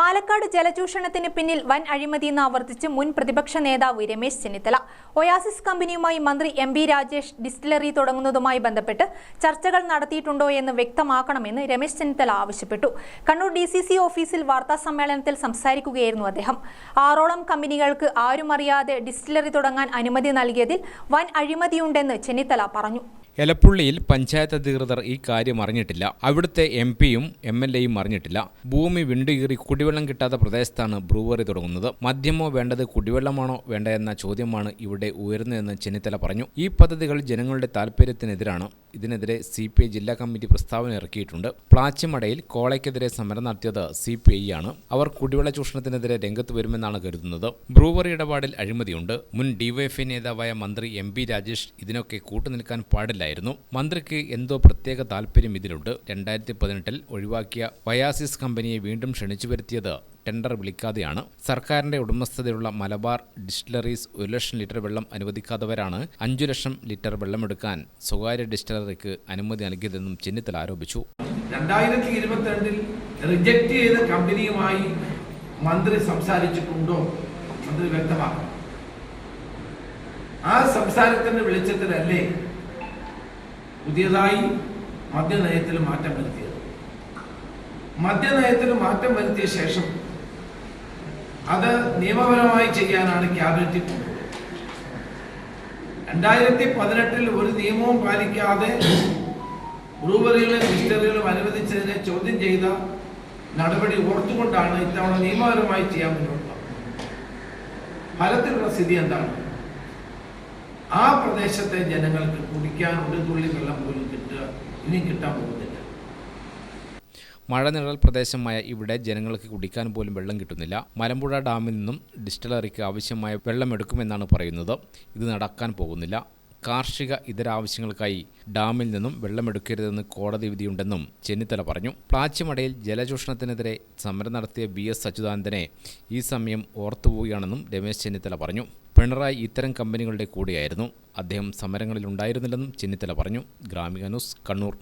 പാലക്കാട് ജലചൂഷണത്തിന് പിന്നിൽ വൻ അഴിമതി എന്ന് ആവർത്തിച്ച് മുൻ പ്രതിപക്ഷ നേതാവ് രമേശ് ചെന്നിത്തല. ഒയാസിസ് കമ്പനിയുമായി മന്ത്രി എം ബി രാജേഷ് ഡിസ്റ്റിലറി തുടങ്ങുന്നതുമായി ബന്ധപ്പെട്ട് ചർച്ചകൾ നടത്തിയിട്ടുണ്ടോ എന്ന് വ്യക്തമാക്കണമെന്ന് രമേശ് ചെന്നിത്തല ആവശ്യപ്പെട്ടു. കണ്ണൂർ ഡി ഓഫീസിൽ വാർത്താ സമ്മേളനത്തിൽ സംസാരിക്കുകയായിരുന്നു അദ്ദേഹം. ആറോളം കമ്പനികൾക്ക് ആരുമറിയാതെ ഡിസ്റ്റിലറി തുടങ്ങാൻ അനുമതി നൽകിയതിൽ വൻ അഴിമതിയുണ്ടെന്ന് ചെന്നിത്തല പറഞ്ഞു. എലപ്പുള്ളിയിൽ പഞ്ചായത്ത് അധികൃതർ ഈ കാര്യം അറിഞ്ഞിട്ടില്ല. അവിടുത്തെ എം പിയും എം എൽ എയും അറിഞ്ഞിട്ടില്ല. ഭൂമി വിണ്ടുകീറി കുടിവെള്ളം കിട്ടാത്ത പ്രദേശത്താണ് ബ്രൂവറി തുടങ്ങുന്നത്. മദ്യമോ വേണ്ടത് കുടിവെള്ളമാണോ വേണ്ടതെന്ന ചോദ്യമാണ് ഇവിടെ ഉയർന്നതെന്ന് ചെന്നിത്തല പറഞ്ഞു. ഈ പദ്ധതികൾ ജനങ്ങളുടെ താൽപ്പര്യത്തിനെതിരാണ് ഇതിനെതിരെ സി പി ഐ ജില്ലാ കമ്മിറ്റി പ്രസ്താവന ഇറക്കിയിട്ടുണ്ട്. പ്ലാച്ചിമടയിൽ കോളയ്ക്കെതിരെ സമരം നടത്തിയത് സി പി ഐ ആണ്. അവർ കുടിവെള്ള ചൂഷണത്തിനെതിരെ രംഗത്ത് വരുമെന്നാണ് കരുതുന്നത്. ബ്രൂവറി ഇടപാടിൽ അഴിമതിയുണ്ട്. മുൻ ഡിവൈഎഫ്ഐ നേതാവായ മന്ത്രി എം പി രാജേഷ് ഇതിനൊക്കെ കൂട്ടുനിൽക്കാൻ പാടില്ലായിരുന്നു മന്ത്രിക്ക് എന്തോ പ്രത്യേക താല്പര്യം ഇതിലുണ്ട്. രണ്ടായിരത്തി പതിനെട്ടിൽ ഒഴിവാക്കിയ വയാസിസ് കമ്പനിയെ വീണ്ടും ക്ഷണിച്ചു വരുത്തിയത് ടെൻഡർ വിളിക്കാതെയാണ്. സർക്കാരിന്റെ ഉടമസ്ഥതയിലുള്ള മലബാർ ഡിസ്റ്റിലറീസ് ഒരു ലക്ഷം ലിറ്റർ വെള്ളം അനുവദിക്കാത്തവരാണ് അഞ്ചു ലക്ഷം ലിറ്റർ വെള്ളമെടുക്കാൻ സ്വകാര്യ ഡിസ്റ്റിലറിക്ക് അനുമതി നൽകിയതെന്നും ചെന്നിത്തല ആരോപിച്ചു. രണ്ടായിരത്തി ഇരുപത്തിരണ്ടിൽ റിജക്ട് ചെയ്ത കമ്പനിയുമായി മന്ത്രി സംസാരിച്ചിട്ടുണ്ടോ? മന്ത്രി വ്യക്തമാക്കണം. ആ സംസാരത്തിന്റെ വെളിച്ചത്തിലല്ലേ പുതിയതായി മദ്യനയത്തിൽ മാറ്റം വരുത്തിയത്. മദ്യനയത്തിൽ മാറ്റം വരുത്തിയ ശേഷം അത് നിയമപരമായി ചെയ്യാനാണ് ക്യാബിനറ്റിൽ രണ്ടായിരത്തി പതിനെട്ടിൽ ഒരു നിയമവും പാലിക്കാതെ ബ്രൂവറികളും ഡിസ്റ്ററികളും അനുവദിച്ചതിനെ ചോദ്യം ചെയ്ത നടപടി ഓർത്തുകൊണ്ടാണ് ഇത്തവണ നിയമപരമായി ചെയ്യാൻ മുന്നോട്ട്. ഫലത്തിലുള്ള സ്ഥിതി എന്താണ്? ആ പ്രദേശത്തെ ജനങ്ങൾക്ക് കുടിക്കാൻ ഒരു തുള്ളി വെള്ളം പോലും കിട്ടുക ഇനി കിട്ടാൻ പോകുന്നില്ല. മഴനിഴൽ പ്രദേശമായ ഇവിടെ ജനങ്ങൾക്ക് കുടിക്കാൻ പോലും വെള്ളം കിട്ടുന്നില്ല. മലമ്പുഴ ഡാമിൽ നിന്നും ഡിസ്റ്റിലറിക്ക് ആവശ്യമായ വെള്ളം എടുക്കുമെന്നാണ് പറയുന്നത്. ഇത് നടക്കാൻ പോകുന്നില്ല. കാർഷിക ഇതര ആവശ്യങ്ങൾക്കായി ഡാമിൽ നിന്നും വെള്ളമെടുക്കരുതെന്ന് കോടതി വിധിയുണ്ടെന്നും ചെന്നിത്തല പറഞ്ഞു. പ്ലാച്ചിമടയിൽ ജലചൂഷണത്തിനെതിരെ സമരം നടത്തിയ വി എസ് അച്യുതാനന്ദനെ ഈ സമയം ഓർത്തുപോവുകയാണെന്നും രമേശ് ചെന്നിത്തല പറഞ്ഞു. പിണറായി ഇത്തരം കമ്പനികളുടെ കൂടെയായിരുന്നു. അദ്ദേഹം സമരങ്ങളിലുണ്ടായിരുന്നില്ലെന്നും ചെന്നിത്തല പറഞ്ഞു. ഗ്രാമിക ന്യൂസ് കണ്ണൂർ.